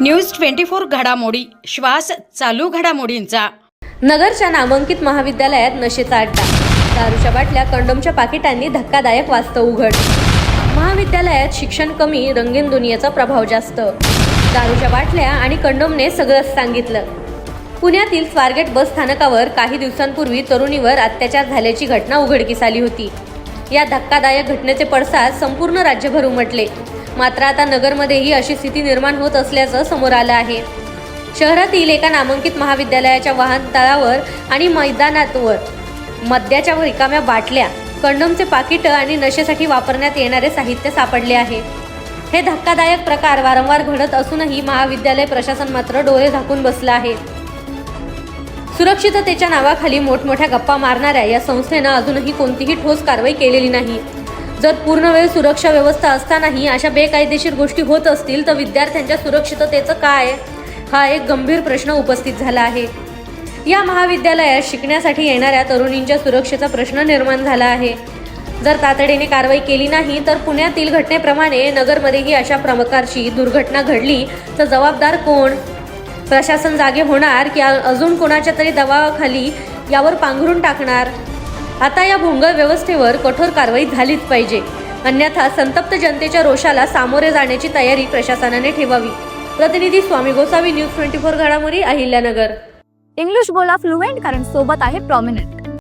News twenty four घडामोडी. श्वास चालू घडामोडींचा. नगरच्या नामांकित महाविद्यालयात नशेचा अड्डा. दारूच्या बाटल्या कंडोमच्या पाकिटांनी धक्कादायक वास्तव उघड. महाविद्यालयात शिक्षण कमी रंगीन दुनियेचा प्रभाव जास्त. दारूच्या बाटल्या आणि कंडोमने सगळंच सांगितलं. पुण्यातील स्वारगेट बस स्थानकावर काही दिवसांपूर्वी तरुणीवर अत्याचार झाल्याची घटना उघडकीस आली होती. या धक्कादायक घटनेचे पडसाद संपूर्ण राज्यभर उमटले. मात्र आता नगरमध्येही अशी स्थिती निर्माण होत असल्याचं समोर आलं आहे. शहरातील एका नामांकित महाविद्यालयाच्या वाहनतळावर आणि मैदानातवर मद्याच्या रिकाम्या बाटल्या कंडोमचे पाकिटं आणि नशेसाठी वापरण्यात येणारे साहित्य सापडले आहे. हे धक्कादायक प्रकार वारंवार घडत असूनही महाविद्यालय प्रशासन मात्र डोळे झाकून बसलं आहे. सुरक्षिततेच्या नावाखाली मोठमोठ्या गप्पा मारणाऱ्या या संस्थेनं अजूनही कोणतीही ठोस कारवाई केलेली नाही. जर पूर्णवेळ सुरक्षा व्यवस्था असतानाही अशा बेकायदेशीर गोष्टी होत असतील तर विद्यार्थ्यांच्या सुरक्षिततेचं काय? हा एक गंभीर प्रश्न उपस्थित झाला आहे. या महाविद्यालयात शिकण्यासाठी येणाऱ्या तरुणींच्या सुरक्षेचा प्रश्न निर्माण झाला आहे. जर तातडीने कारवाई केली नाही तर पुण्यातील घटनेप्रमाणे नगरमध्येही अशा प्रकारची दुर्घटना घडली तर जबाबदार कोण? प्रशासन जागे होणार की अजून कोणाच्या तरी दबावाखाली यावर पांघरून टाकणार? आता या भोंगळ व्यवस्थेवर कठोर कारवाई झालीच पाहिजे. अन्यथा संतप्त जनतेच्या रोषाला सामोरे जाण्याची तयारी प्रशासनाने ठेवावी. प्रतिनिधी Swami Gosavi news twenty four घडामोडी अहिल्यानगर. इंग्लिश बोला फ्लुएंट कारण सोबत आहे प्रॉमिनंट